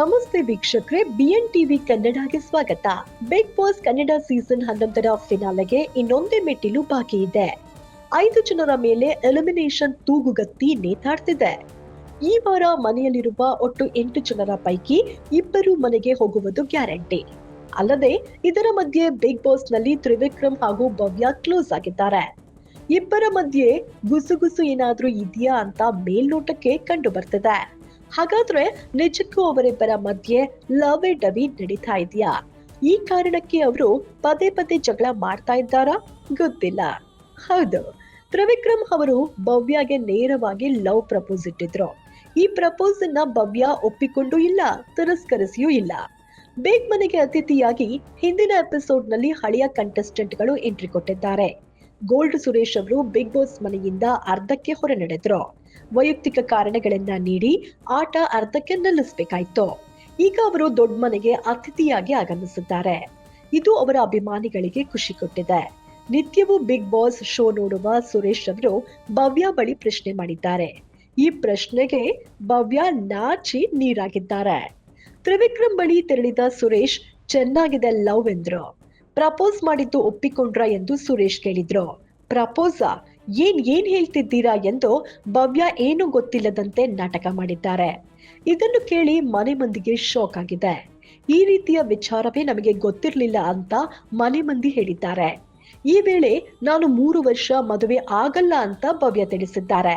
ನಮಸ್ತೆ ವೀಕ್ಷಕರೇ B N TV ಕನ್ನಡಗೆ ಸ್ವಾಗತ. ಬಿಗ್ ಬಾಸ್ ಕನ್ನಡ ಸೀಸನ್ ಹನ್ನೊಂದರ ಫಿನಾಲೆಗೆ ಇನ್ನೊಂದೇ ಮೆಟ್ಟಿಲು ಬಾಕಿ ಇದೆ. ಐದು ಜನರ ಮೇಲೆ ಎಲಿಮಿನೇಷನ್ ತೂಗುಗತ್ತಿ ನೇತಾಡ್ತಿದೆ. ಈ ವಾರ ಮನೆಯಲ್ಲಿರುವ ಒಟ್ಟು ಎಂಟು ಜನರ ಪೈಕಿ ಇಬ್ಬರು ಮನೆಗೆ ಹೋಗುವುದು ಗ್ಯಾರಂಟಿ. ಅಲ್ಲದೆ, ಇದರ ಮಧ್ಯೆ ಬಿಗ್ ಬಾಸ್ನಲ್ಲಿ ತ್ರಿವಿಕ್ರಮ್ ಹಾಗೂ ಭವ್ಯ ಕ್ಲೋಸ್ ಆಗಿದ್ದಾರೆ. ಇಬ್ಬರ ಮಧ್ಯೆ ಗುಸುಗುಸು ಏನಾದ್ರೂ ಇದೆಯಾ ಅಂತ ಮೇಲ್ನೋಟಕ್ಕೆ ಕಂಡು ಬರ್ತಿದೆ. ಹಾಗಾದ್ರೆ ನಿಜಕ್ಕೂ ಅವರಿಬ್ಬರ ಮಧ್ಯೆ ಲವ್ ಎ ಡವಿ ನಡೀತಾ ಇದೆಯಾ? ಈ ಕಾರಣಕ್ಕೆ ಅವರು ಪದೇ ಪದೇ ಜಗಳ ಮಾಡ್ತಾ ಇದ್ದಾರಾ? ಗೊತ್ತಿಲ್ಲ. ಹೌದು. ತ್ರಿವಿಕ್ರಮ್ ಅವರು ಭವ್ಯಗೆ ನೇರವಾಗಿ ಲವ್ ಪ್ರಪೋಸ್ ಇಟ್ಟಿದ್ರು. ಈ ಪ್ರಪೋಸ್ ಅನ್ನ ಭವ್ಯ ಒಪ್ಪಿಕೊಂಡು ಇಲ್ಲ, ತಿರಸ್ಕರಿಸಿಯೂ ಇಲ್ಲ. ಬೇಗ್ ಮನೆಗೆ ಅತಿಥಿಯಾಗಿ ಹಿಂದಿನ ಎಪಿಸೋಡ್ನಲ್ಲಿ ಹಳೆಯ ಕಂಟೆಸ್ಟೆಂಟ್ಗಳು ಎಂಟ್ರಿ ಕೊಟ್ಟಿದ್ದಾರೆ. ಗೋಲ್ಡ್ ಸುರೇಶ್ ಅವರು ಬಿಗ್ ಬಾಸ್ ಮನೆಯಿಂದ ಅರ್ಧಕ್ಕೆ ಹೊರ ನಡೆದ್ರು. ವೈಯಕ್ತಿಕ ಕಾರಣಗಳನ್ನ ನೀಡಿ ಆಟ ಅರ್ಧಕ್ಕೆ ನಿಲ್ಲಿಸಬೇಕಾಯ್ತು. ಈಗ ಅವರು ದೊಡ್ಡ ಮನೆಗೆ ಅತಿಥಿಯಾಗಿ ಆಗಮಿಸಿದ್ದಾರೆ. ಇದು ಅವರ ಅಭಿಮಾನಿಗಳಿಗೆ ಖುಷಿ ಕೊಟ್ಟಿದೆ. ನಿತ್ಯವೂ ಬಿಗ್ ಬಾಸ್ ಶೋ ನೋಡುವ ಸುರೇಶ್ ಅವರು ಭವ್ಯ ಬಳಿ ಪ್ರಶ್ನೆ ಮಾಡಿದ್ದಾರೆ. ಈ ಪ್ರಶ್ನೆಗೆ ಭವ್ಯ ನಾಚಿ ನೀರಾಗಿದ್ದಾರೆ. ತ್ರಿವಿಕ್ರಮ್ ಬಳಿ ತೆರಳಿದ ಸುರೇಶ್, ಚೆನ್ನಾಗಿದೆ ಲವ್ ಎಂದ್ರು. ಪ್ರಪೋಸ್ ಮಾಡಿದ್ದು ಒಪ್ಪಿಕೊಂಡ್ರ ಎಂದು ಸುರೇಶ್ ಕೇಳಿದ್ರು. ಪ್ರಪೋಸ, ಏನ್ ಏನ್ ಹೇಳ್ತಿದ್ದೀರಾ ಎಂದು ಭವ್ಯ ಏನು ಗೊತ್ತಿಲ್ಲದಂತೆ ನಾಟಕ ಮಾಡಿದ್ದಾರೆ. ಇದನ್ನು ಕೇಳಿ ಮನೆ ಮಂದಿಗೆ ಶಾಕ್ ಆಗಿದೆ. ಈ ರೀತಿಯ ವಿಚಾರವೇ ನಮಗೆ ಗೊತ್ತಿರಲಿಲ್ಲ ಅಂತ ಮನೆ ಮಂದಿ ಹೇಳಿದ್ದಾರೆ. ಈ ವೇಳೆ ನಾನು ಮೂರು ವರ್ಷ ಮದುವೆ ಆಗಲ್ಲ ಅಂತ ಭವ್ಯ ತಿಳಿಸಿದ್ದಾರೆ.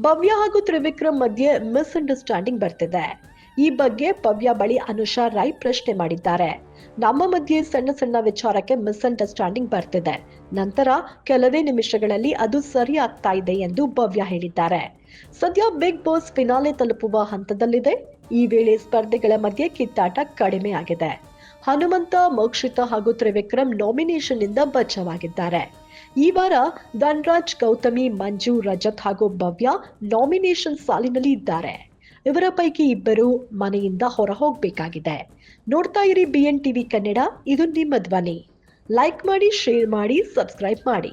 ಭವ್ಯ ಹಾಗೂ ತ್ರಿವಿಕ್ರಮ್ ಮಧ್ಯೆ ಮಿಸ್ಅಂಡರ್ಸ್ಟ್ಯಾಂಡಿಂಗ್ ಬರ್ತಿದೆ. ಈ ಬಗ್ಗೆ ಭವ್ಯ ಬಳಿ ಅನುಷಾ ರೈ ಪ್ರಶ್ನೆ ಮಾಡಿದ್ದಾರೆ. ನಮ್ಮ ಮಧ್ಯೆ ಸಣ್ಣ ಸಣ್ಣ ವಿಚಾರಕ್ಕೆ ಮಿಸ್ಅಂಡರ್ಸ್ಟ್ಯಾಂಡಿಂಗ್ ಬರ್ತಿದೆ. ನಂತರ ಕೆಲವೇ ನಿಮಿಷಗಳಲ್ಲಿ ಅದು ಸರಿ ಆಗ್ತಾ ಇದೆ ಎಂದು ಭವ್ಯ ಹೇಳಿದ್ದಾರೆ. ಸದ್ಯ ಬಿಗ್ ಬಾಸ್ ಫಿನಾಲೆ ತಲುಪುವ ಹಂತದಲ್ಲಿದೆ. ಈ ವೇಳೆ ಸ್ಪರ್ಧೆಗಳ ಮಧ್ಯೆ ಕಿತ್ತಾಟ ಕಡಿಮೆ ಆಗಿದೆ. ಹನುಮಂತ, ಮೋಕ್ಷಿತ ಹಾಗೂ ತ್ರಿವಿಕ್ರಮ್ ನಾಮಿನೇಷನ್ ಇಂದ ಬಚ್ಚವಾಗಿದ್ದಾರೆ ಈ ವಾರ ಧನ್ರಾಜ್, ಗೌತಮಿ, ಮಂಜು, ರಜತ್ ಹಾಗೂ ಭವ್ಯ ನಾಮಿನೇಷನ್ ಸಾಲಿನಲ್ಲಿ ಇದ್ದಾರೆ. ಇವರ ಪೈಕಿ ಇಬ್ಬರು ಮನೆಯಿಂದ ಹೊರ ಹೋಗಬೇಕಾಗಿದೆ ನೋಡ್ತಾ ಇರಿ ಬಿಎನ್ ಟಿವಿ ಕನ್ನಡ, ಇದು ನಿಮ್ಮ ಧ್ವನಿ. ಲೈಕ್ ಮಾಡಿ ಶೇರ್ ಮಾಡಿ ಸಬ್ಸ್ಕ್ರೈಬ್ ಮಾಡಿ.